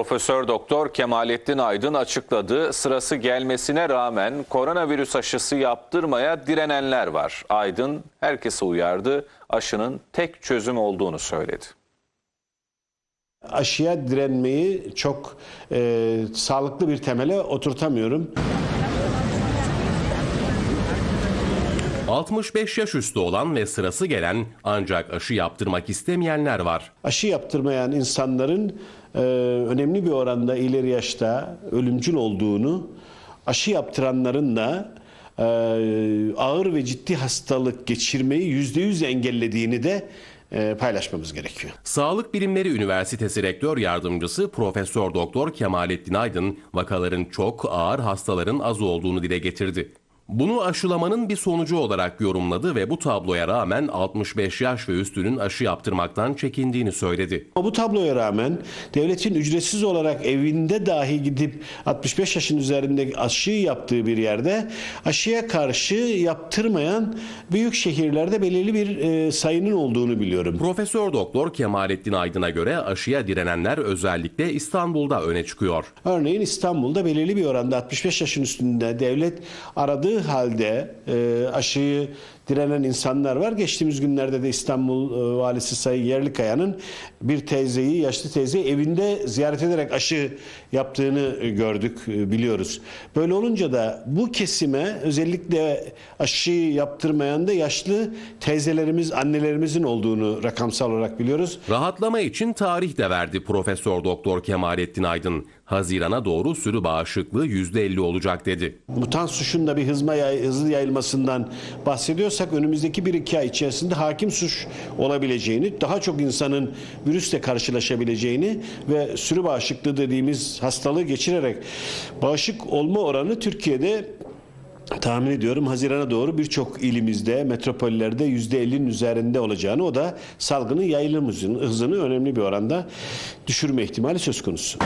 Profesör Doktor Kemalettin Aydın açıkladı. Sırası gelmesine rağmen koronavirüs aşısı yaptırmaya direnenler var. Aydın herkese uyardı. Aşının tek çözüm olduğunu söyledi. aşıya direnmeyi çok e, sağlıklı bir temele oturtamıyorum. 65 yaş üstü olan ve sırası gelen ancak aşı yaptırmak istemeyenler var. Aşı yaptırmayan insanların e, önemli bir oranda ileri yaşta ölümcül olduğunu, aşı yaptıranların da e, ağır ve ciddi hastalık geçirmeyi yüzde yüz engellediğini de e, paylaşmamız gerekiyor. Sağlık Bilimleri Üniversitesi Rektör Yardımcısı Profesör Doktor Kemalettin Aydın vakaların çok ağır hastaların az olduğunu dile getirdi. Bunu aşılamanın bir sonucu olarak yorumladı ve bu tabloya rağmen 65 yaş ve üstünün aşı yaptırmaktan çekindiğini söyledi. Ama bu tabloya rağmen devletin ücretsiz olarak evinde dahi gidip 65 yaşın üzerinde aşı yaptığı bir yerde aşıya karşı yaptırmayan büyük şehirlerde belirli bir e, sayının olduğunu biliyorum. Profesör Doktor Kemalettin Aydın'a göre aşıya direnenler özellikle İstanbul'da öne çıkıyor. Örneğin İstanbul'da belirli bir oranda 65 yaşın üstünde devlet aradığı halde e, aşıyı direnen insanlar var. Geçtiğimiz günlerde de İstanbul e, Valisi Sayın Yerlikaya'nın bir teyzeyi, yaşlı teyzeyi evinde ziyaret ederek aşı yaptığını e, gördük, e, biliyoruz. Böyle olunca da bu kesime özellikle aşı yaptırmayan da yaşlı teyzelerimiz, annelerimizin olduğunu rakamsal olarak biliyoruz. Rahatlama için tarih de verdi Profesör Doktor Kemalettin Aydın. Hazirana doğru sürü bağışıklığı %50 olacak dedi. mutant suçun da bir hızma yay- hızlı yayılmasından bahsediyorsak önümüzdeki bir iki ay içerisinde hakim suç olabileceğini, daha çok insanın virüsle karşılaşabileceğini ve sürü bağışıklığı dediğimiz hastalığı geçirerek bağışık olma oranı Türkiye'de tahmin ediyorum Haziran'a doğru birçok ilimizde, metropollerde %50'nin üzerinde olacağını o da salgının yayılım hızını önemli bir oranda düşürme ihtimali söz konusu.